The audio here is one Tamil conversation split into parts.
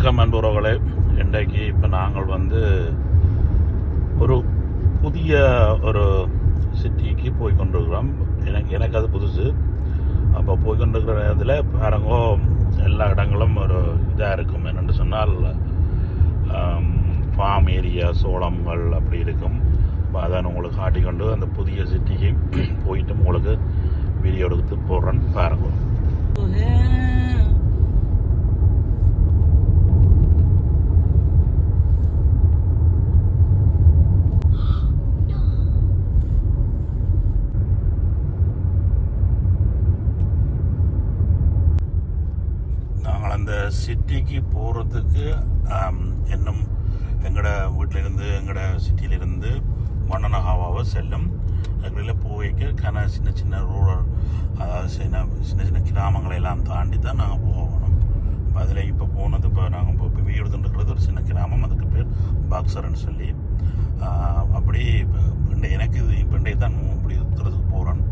வணக்கம் அன்புறவுகளே. இன்றைக்கு இப்போ நாங்கள் வந்து ஒரு புதிய ஒரு சிட்டிக்கு போய் கொண்டிருக்கிறோம் எனக்கு எனக்கு அது புதுசு. அப்போ போய் கொண்டிருக்கிற நேரத்தில் பாருங்கோ எல்லா இடங்களும் ஒரு இதாக இருக்கும். என்னென்று சொன்னால் ஃபார்ம் ஏரியா சோளங்கள் அப்படி இருக்கும். அப்போ அதான் உங்களுக்கு காட்டிக்கொண்டு அந்த புதிய சிட்டிக்கு போயிட்டு உங்களுக்கு வீடியோ எடுத்து போடுறேன்னு பாருங்க நாங்கள் அந்த சிட்டிக்கு போகிறதுக்கு இன்னும் எங்களோட வீட்டிலிருந்து எங்களோட சிட்டியிலிருந்து மன்னனகாவாவை செல்லும். அதுக்குள்ள போய்க்கு கன சின்ன சின்ன ரூரல் அதாவது சின்ன சின்ன சின்ன கிராமங்களை எல்லாம் தாண்டி தான் நாங்கள் போகணும். இப்போ அதில் இப்போ போனது இப்போ நாங்கள் இப்போ இப்போ வீடு ஒரு சின்ன கிராமம். அதுக்கு பேர் பாக்ஸர்னு சொல்லி. அப்படி இப்போ எனக்கு இது இப்போ இன்றைய தான் இப்படி இருக்கிறதுக்கு போகிறேன்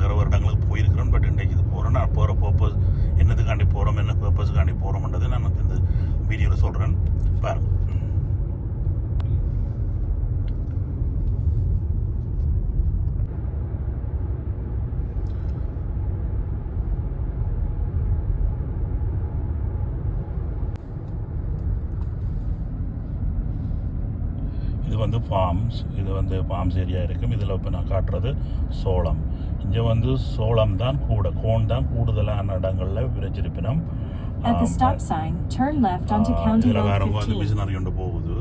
வேறு வருடங்களுக்கு போயிருக்கிறேன் பட் இன்றைக்கு இது போகிறேன் நான் போகிற பர்பஸ் என்னதுக்கு சொல்கிறேன் பாருங்க இது வந்து ஃபார்ம்ஸ் இது வந்து ஃபார்ம்ஸ் ஏரியா இருக்கும். இதில் இப்போ நான் காட்டுறது சோளம். இங்கே வந்து சோளம் தான் கூட கோன் தான் கூடுதலான இடங்களில் விரைச்சிருப்பினம் இதில் வேற வந்து 15. மிஷினரி கொண்டு போகுது.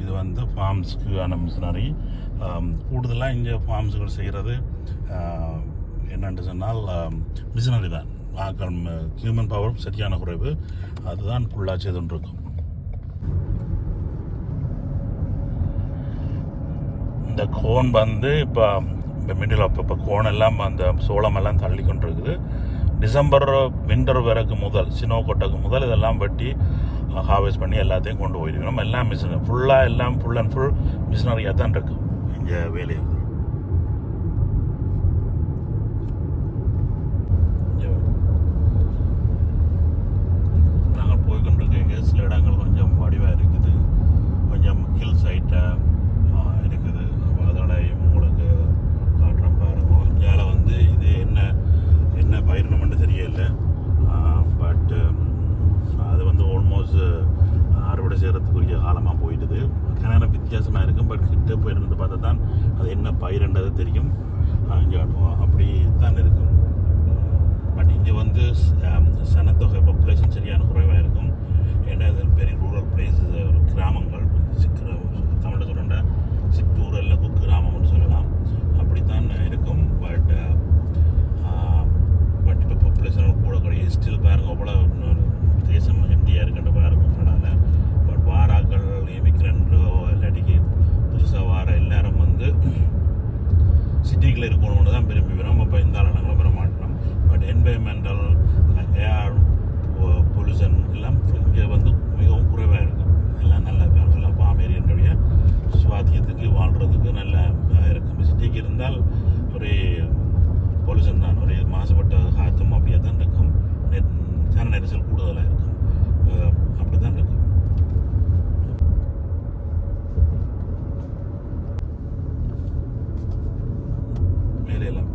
இது வந்து ஃபார்ம்ஸ்க்கான மிஷினரி கூடுதலாக இங்கே ஃபார்ம்ஸுகள் செய்கிறது என்னென்று சொன்னால் மிஷினரி தான். ஹியூமன் பவர் சரியான குறைவு. அதுதான் ஃபுல்லாக செய்து இந்த கோன் வந்து இப்போ இப்போ மிடில் ஆஃப் இப்போ கோன் எல்லாம் அந்த சோளமெல்லாம் தள்ளி கொண்டிருக்குது. டிசம்பர் விண்டர் வரைக்கு முதல் சினோ கொட்டக்கு முதல் இதெல்லாம் வெட்டி ஹார்வெஸ்ட் பண்ணி எல்லாத்தையும் கொண்டு போயிருக்கணும் எல்லாம் மிஷினரி ஃபுல்லாக எல்லாம் ஃபுல் அண்ட் ஃபுல் மிஷினரியாக தான் இருக்குது இங்கே வேலையை நாங்கள் போய் கொண்டிருக்க சில இடங்கள் கொஞ்சம் வடிவாக இருக்குது கொஞ்சம் ஹில் சைட்டாக இருக்குது அப்போ அதோட உங்களுக்கு காட்டுறேன் பாருங்க இந்தியாவில் வந்து இது என்ன என்ன பயிரினம்னு தெரியல பட் அது வந்து ஆல்மோஸ்ட் அறுவடை செய்கிறதுக்குரிய காலமாக போயிடுது கனன வித்தியாசமாக இருக்கும் பட் கிட்ட போயிருந்து பார்த்தா தான் அது என்ன பயிர்ன்றது தெரியும். இங்கே அப்படி தான் இருக்கும் பட் இங்கே வந்து ஆம், சனத்தொகை பாப்புலேஷன் சரியான குறைவாக இருக்கும் ஏன்னா இது பெரிய ரூரல் பிளேஸ் ஒரு கிராமங்கள் சிக்கிற தமிழில் சொல்கிற சிற்றூர் அல்ல குக்கிராமம்னு சொல்லலாம் அப்படித்தான் இருக்கும் பட் பட் இப்போ பாப்புலேஷன் கூட குறைய ஸ்டில் பாருங்க அவ்வளோ தேசம் இந்தியா இருக்கின்ற பாருங்க கனடாவில் பட் வாராக்கள் இமிக்ரெண்டோ இல்லாட்டிக்கு புதுசாக வார எல்லாரும் வந்து சிட்டிகளில் இருக்கணும்னு தான் விரும்பி வரோம் அப்போ இந்த நாங்களும் வர மாட்டோம் பட் என்வைரன்மெண்டல் ஏர் பொல்யூஷன் எல்லாம் இங்கே வந்து மிகவும் குறைவாக இருக்கும் எல்லாம் நல்ல நல்லா பாமேரியனுடைய சுவாத்தியத்துக்கு வாழ்கிறதுக்கு நல்ல அஹ், இருக்கும் சிட்டிக்கு இருந்தால் ஒரே பொல்யூஷன் தான் ஒரே மாசுபட்ட காற்றும் அப்படியே தான் இருக்கும் நெட் சன நெரிசல் கூடுதலாக இருக்கும் அஹ், அப்படி தான் இருக்கும் மேலையெல்லாம்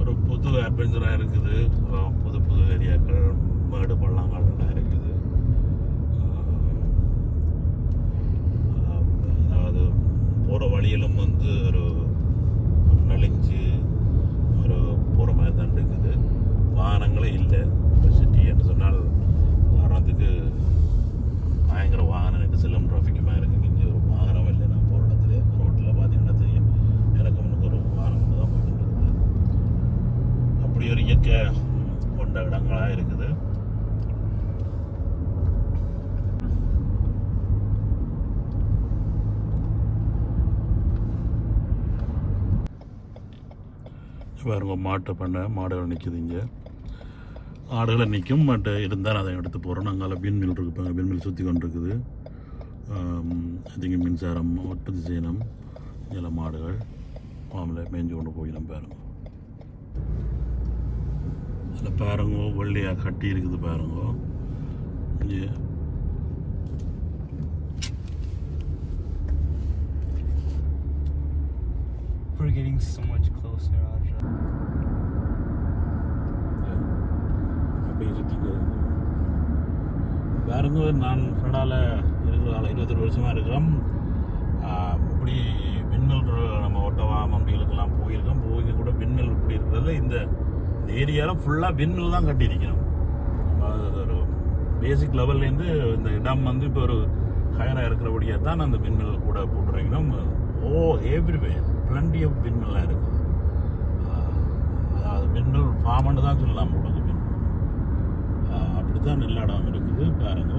ஒரு புது அட்வென்ச்சராக இருக்குது அஹ் புது புது ஏரியாக்கள் மேடு பள்ளங்கள் எல்லாம் இருக்குது அஹ் அதாவது போகிற வழியிலும் வந்து ஒரு நெளிஞ்சு ஒரு போகிற மாதிரி தான் இருக்குது வாகனங்களே இல்லை சிட்டி என்று சொன்னால் உதாரணத்துக்கு பயங்கர வாகன நெரிசலும் டிராஃபிக்குமாக இருக்குது இங்கே ஒரு வாகனம் இல்லை நான் போகிற இடத்துல ரோட்டில் பார்த்தீங்கன்னா தெரியும் எனக்கு முன்னுக்கு ஒரு வாகனம் தான் போயிட்டு இருக்குது அப்படி ஒரு இயற்கை கொண்ட இடங்களாக இருக்குது பாருங்க மாட்டு பண்ண மாடுகள் நிற்குது இங்கே. ஆடுகளை நிற்கும் பட் இருந்தால் அதை எடுத்து போகிறோம் நாங்கள் விண்மில் இருக்கு மில் சுற்றி கொண்டு இருக்குது அதுங்க மின்சாரம் ஒட்டு செய்யணும் இதில் மாடுகள் மாமலை மேய்ஞ்சு கொண்டு போயிடும் பாருங்க. அதில் பாருங்கோ வெள்ளையாக கட்டி இருக்குது பாருங்கோ. இங்கே. We're getting so much closer, Audra. அப்படியே சுற்றிட்டு பாருங்க நான் கனடாவில் இருக்கிறதால இருபத்தொரு வருஷமாக இருக்கிறோம். இப்படி விண்மில் நம்ம ஒட்டவா மம்பிகளுக்கெல்லாம் போயிருக்கோம். போய் கூட விண்மில் இப்படி இருக்கிறதுல இந்த ஏரியாவில் ஃபுல்லாக விண்மில் தான் கட்டியிருக்கிறோம். நம்ம ஒரு பேசிக் லெவல்லேருந்து இந்த இடம் வந்து இப்போ ஒரு ஹையராக இருக்கிறபடியாக தான் அந்த விண்மில் கூட போட்டுருக்கணும் ஓ எவ்ரிவே பிளண்டி ஆஃப் விண்மில்லாம் இருக்குது. மினரல் ஃபார்ம்னு தான் சொல்லலாம் உங்களுக்கு அப்படி தான் நெல்லாடாமல் இருக்குது பாருங்க.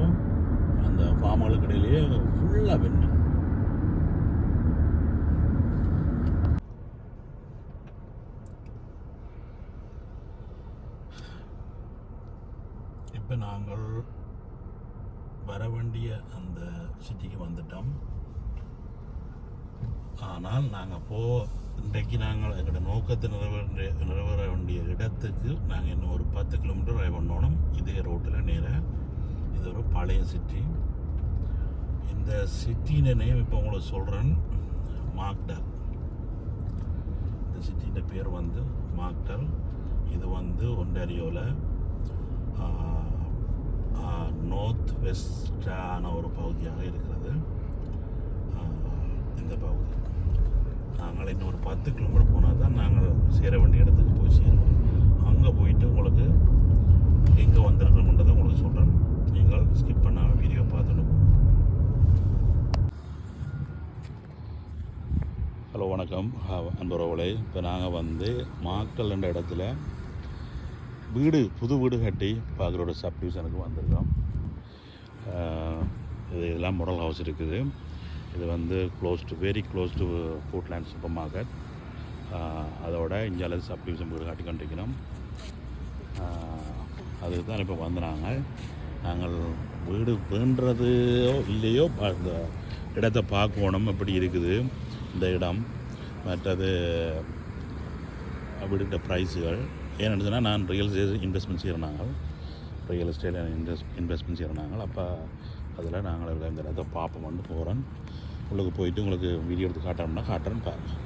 அந்த ஃபார்ம்களுக்கு இடையிலேயே ஃபுல்லாக வெண்ணெய் இப்போ நாங்கள் வர வேண்டிய அந்த சிட்டிக்கு வந்துட்டோம். ஆனால் நாங்கள் போ இன்றைக்கு நாங்கள் எங்களோட நோக்கத்தை நிறைவேற நிறைவேற வேண்டிய இடத்துக்கு நாங்கள் இன்னும் ஒரு பத்து கிலோமீட்டர் ட்ரைவ் பண்ணணும். இதே ரோட்டில் நேராக இது ஒரு பழைய சிட்டி இந்த சிட்டின நேம் இப்போ உங்களுக்கு சொல்கிறேன் மாக்டல். இந்த சிட்டியின் பேர் வந்து மாக்டல். இது வந்து ஒன்டாரியோவில் நார்த் வெஸ்டான ஒரு பகுதியாக இருக்கிறது. இந்த பகுதி. நாங்கள் இன்னும் ஒரு பத்து கிலோமீட்டர் போனால் தான் நாங்கள் சேர வேண்டிய இடத்துக்கு போய் சேருவோம். அங்கே போயிட்டு உங்களுக்கு எங்கே வந்திருக்கணுன்றதை உங்களுக்கு சொல்கிறேன் நீங்கள் ஸ்கிப் பண்ணாமல் வீடியோ பார்த்துட்டு ஹலோ வணக்கம். அஹ், இப்போ நாங்கள் வந்து மாக்கல் என்ற இடத்துல வீடு புது வீடு கட்டி பார்க்குற ஒரு சப்டிவிஷனுக்கு வந்திருக்கோம். இது இதெல்லாம் முடல் ஹவுஸ் இருக்குது. இது வந்து closed very close to Portland supermarket அதோட இந்தியாவில் சப்டிவிஷன் வீடு காட்டி கொண்டிருக்கிறோம். Uh, அதுக்கு தான் இப்போ வந்துனாங்க நாங்கள் வீடு வேண்டுறதையோ இல்லையோ அந்த இடத்தை பார்க்கணும். எப்படி இருக்குது? இந்த இடம் மற்றது வீடுகிட்ட ப்ரைஸுகள் ஏன்னு சொன்னால் நான் ரியல் எஸ்டேட் இன்வெஸ்ட்மெண்ட் செய்கிறாங்க ரியல் எஸ்டேட் இன்வெஸ்ட் இன்வெஸ்ட்மெண்ட் செய்கிறாங்க அப்போ அதில் நாங்கள் இந்த இடத்த பார்ப்போம்னு போகிறேன் உள்ளுக்கு போயிட்டு உங்களுக்கு வீடியோ எடுத்து காட்டுறோம்னா காட்டுறேன்னு பாருங்கள்